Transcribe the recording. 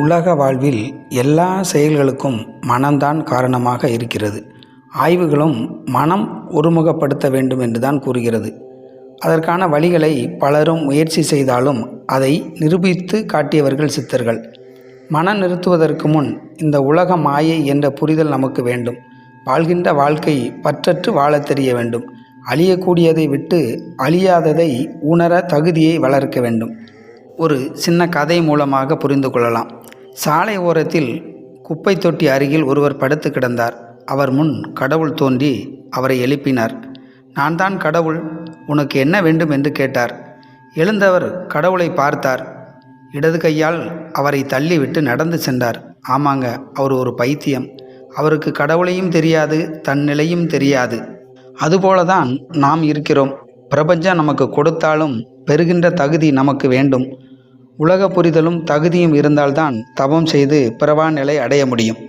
உலக வாழ்வில் எல்லா செயல்களுக்கும் மனம்தான் காரணமாக இருக்கிறது. ஆய்வுகளும் மனம் ஒருமுகப்படுத்த வேண்டும் என்றுதான் கூறுகிறது. அதற்கான வழிகளை பலரும் முயற்சி செய்தாலும் அதை நிரூபித்து காட்டியவர்கள் சித்தர்கள். மனம் நிறுத்துவதற்கு முன் இந்த உலக மாயை என்ற புரிதல் நமக்கு வேண்டும். வாழ்கின்ற வாழ்க்கை பற்றற்று வாழத் தெரிய வேண்டும். அழியக்கூடியதை விட்டு அழியாததை உணர தகுதியை வளர்க்க வேண்டும். ஒரு சின்ன கதை மூலமாக புரிந்து கொள்ளலாம். சாலை ஓரத்தில் குப்பை தொட்டி அருகில் ஒருவர் படுத்து கிடந்தார். அவர் முன் கடவுள் தோன்றி அவரை எழுப்பினார். நான் தான் கடவுள் உனக்கு என்ன வேண்டும்? என்று கேட்டார். எழுந்தவர் கடவுளை பார்த்தார். இடது கையால் அவரை தள்ளிவிட்டு நடந்து சென்றார். ஆமாங்க அவர் ஒரு பைத்தியம். அவருக்கு கடவுளையும் தெரியாது தன் நிலையும் தெரியாது. அதுபோல தான் நாம் இருக்கிறோம். பிரபஞ்சம் நமக்கு கொடுத்தாலும் பெறுகின்ற தகுதி நமக்கு வேண்டும். உலக புரிதலும் தகுதியும் இருந்தால்தான் தவம் செய்து பிறவா நிலை அடைய முடியும்.